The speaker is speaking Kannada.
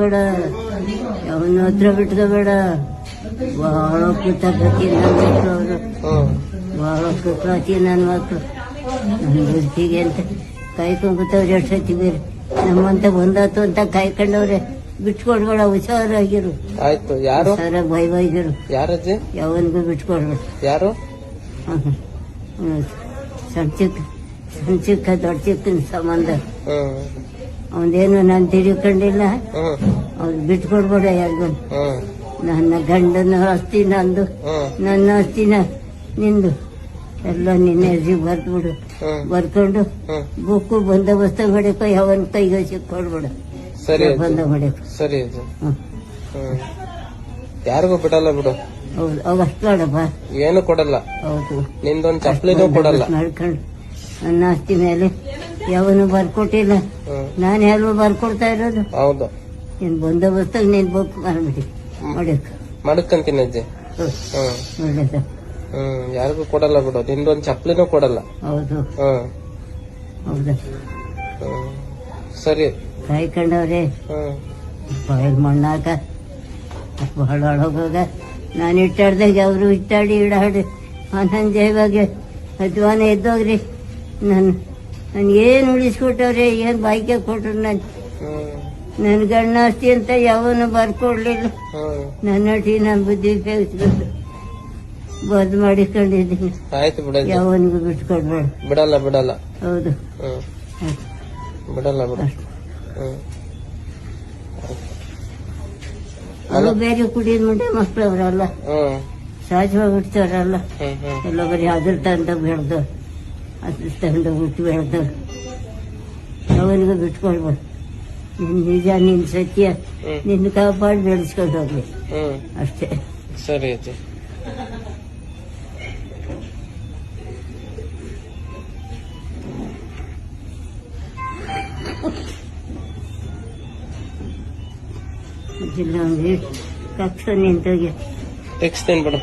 ಬೇಡ ಅವನ ಹತ್ರ ಬಿಟ್ಕೋಬೇಡ ಬಹಳ ಪ್ರತಿ ನನ್ನ ಮಕ್ಕಳು ಅವರು. ಬಹಳ ಕೃತಜ್ಞತೆ ನನ್ನ ಮಕ್ಕಳು ನನ್ನ ಬದುಕಿಗೆ ಅಂತ ಕಾಯ್ಕೊಂಡ್ಬಿಟ್ಟವ್ರೆ ಎಷ್ಟು ಸತಿ ಬೇರೆ. ನಮ್ಮಂತ ಬಂದಾತು ಅಂತ ಕಾಯ್ಕೊಂಡವ್ರೆ. ಬಿಟ್ಕೊಡ್ಬೇಡ ಹುಷಾರಾಗಿರು. ಆಯ್ತು ಯಾರು? ಹುಷಾರಾಗಿ ಬೈ ಬೈಗಿರು ಯಾರಜ್ಜಿ? ಯಾವನಿಗೂ ಬಿಟ್ಕೊಡ್ಬೇಡ. ಯಾರು. ಸಣ್ಣ ಚಿಕ್ಕ ಸಣ್ಣ ಚಿಕ್ಕ ದೊಡ್ಡ ಚಿಕ್ಕನ ಸಂಬಂಧ. ಅವನೇನು ನಾನು ತಿಳ್ಕೊಂಡಿಲ್ಲ. ಅವ್ನು ಬಿಟ್ಕೊಡ್ಬೇಡ ಯಾರಿಗೂ. ನನ್ನ ಗಂಡನ ಆಸ್ತಿ ನಂದು. ನನ್ನ ಆಸ್ತಿನ ನಿಂದು. ಎಲ್ಲ ನಿನ್ನ ಹೆಸರಿಗೆ ಬರ್ದ್ಬಿಡು. ಬರ್ಕೊಂಡು ಬುಕ್ಕು ಬಂದೋಬಸ್ತ ಮಾಡಕ್ಕೆ ಯಾವನ್ ಕೈಗೆ ಸಿಕ್ಕೊಡ್ಬಿಡು ಸರಿ ಬಂದ ಮಾಡಕ್ಕೆ ಸರಿ ಯಾರಿಗೂ ಬಿಡಲ್ಲ ಬಿಡು. ಹೌದು ಏನು ಕೊಡಲ್ಲ. ಹೌದು. ನಿಂದೊಂದು ಚಪ್ಪಲಿನೂ ಕೊಡಲ್ಲ. ಮಾಡ್ಕೊಂಡು ನನ್ನ ಆಸ್ತಿ ಮೇಲೆ ಯಾವನು ಬರ್ಕೊಟ್ಟಿಲ್ಲ. ನಾನು ಯಾರು ಬರ್ಕೊಡ್ತಾ ಇರೋದು? ಹೌದು. ನೀನ್ ಬಂದೋಬಸ್ತ ನೀನ್ ಬುಕ್ ಮಾಡ್ಬಿಡಿ ಮಾಡಕ್ ಮಾಡಕ್ಕಂತೀನಿ ಅಜ್ಜಿ. ಹ್ಮ್. ಒಳ್ಳೇದು. ಹ್ಮ್. ಯಾರಿಗೂ ಕೊಡಲ್ಲ ಬಿಡು. ನಿಂದೊಂದ್ ಚಪ್ಲಿನೂ ಕೊಡಲ್ಲ. ಹೌದು. ಹ್ಮ್. ಹೌದು. ಹ್ಮ್. ಸರಿ. ಕಾಯ್ಕೊಂಡವ್ರೆ. ಹ್ಮ್. ಬಾಯಿಗೆ ಮಣ್ಣಾಕ. ಬಹಳ ಒಳಗೋಗ ನಾನು ಇಟ್ಟಾಡ್ದಾಗ ಅವರು ಇಟ್ಟಾಡಿ ಇಡಾಡಿ. ನಂಜೆ ಇವಾಗ ಅಧ್ವಾನ ಎದ್ದೋಗ್ರಿ. ನಾನು ನಾನು ಏನು ಉಳಿಸ್ಕೊಟ್ಟವ್ರೆ ಏನು ಬಾಯ್ಕೆ ಕೊಟ್ರು ನಾನು ನನ್ ನನ್ನ ಗಂಡ ಆಸ್ತಿ ಅಂತ ಯಾವನು ಬರ್ಕೊಡ್ಲಿಲ್ಲ. ನನ್ನ ಒಟ್ಟಿ ನನ್ನ ಬುದ್ಧಿ ಉಪಯೋಗಿಸ್ಬೇಕು ಬದ್ ಮಾಡಿಕೊಂಡಿದ್ದೀನಿ ಆಯ್ತು ಬಿಡ ಯಾವನಿಗೂ ಬಿಟ್ಕೊಡ್ಬೇಡ. ಬಿಡಲ್ಲ ಬಿಡಲ್ಲ. ಹೌದು. ಬಿಡಲ್ಲ ಬಿಡ. ಅದು ಬೇರೆ ಕುಡಿಯೋದ್ ಮುಂದೆ ಮಕ್ಕಳು ಅವರಲ್ಲ ಸಾಜವಾಗಿ ಸಹಜವಾಗಿ ಬಿಡ್ತಾರಲ್ಲ ಎಲ್ಲ ಬರೀ ಅದ್ರ ತಂದ ಬೆಳೆದು ಅದ್ರ ತಂದ ಹುಟ್ಟು ಬೆಳೆದು ಅವನಿಗೂ ಬಿಟ್ಕೊಳ್ಬೋದು ನಿನ್ ನಿಜ ನಿನ್ ಸತ್ಯ ಹ್ಮ್ ನಿನ್ನ ಕಾಪಾಡಿ ಬೆಳೆಸ್ಕೊಂಡು ಹೋಗ್ಲಿ ಹ್ಮ್ ಅಷ್ಟೇ ಸರಿ ಅಜ್ಜಿ ಜಿಲ್ಲಾ ಕಕ್ಷ ನಿಂತೋಗಿ ತೆಗಿಸ್ತೇನೆ ಬಿಡು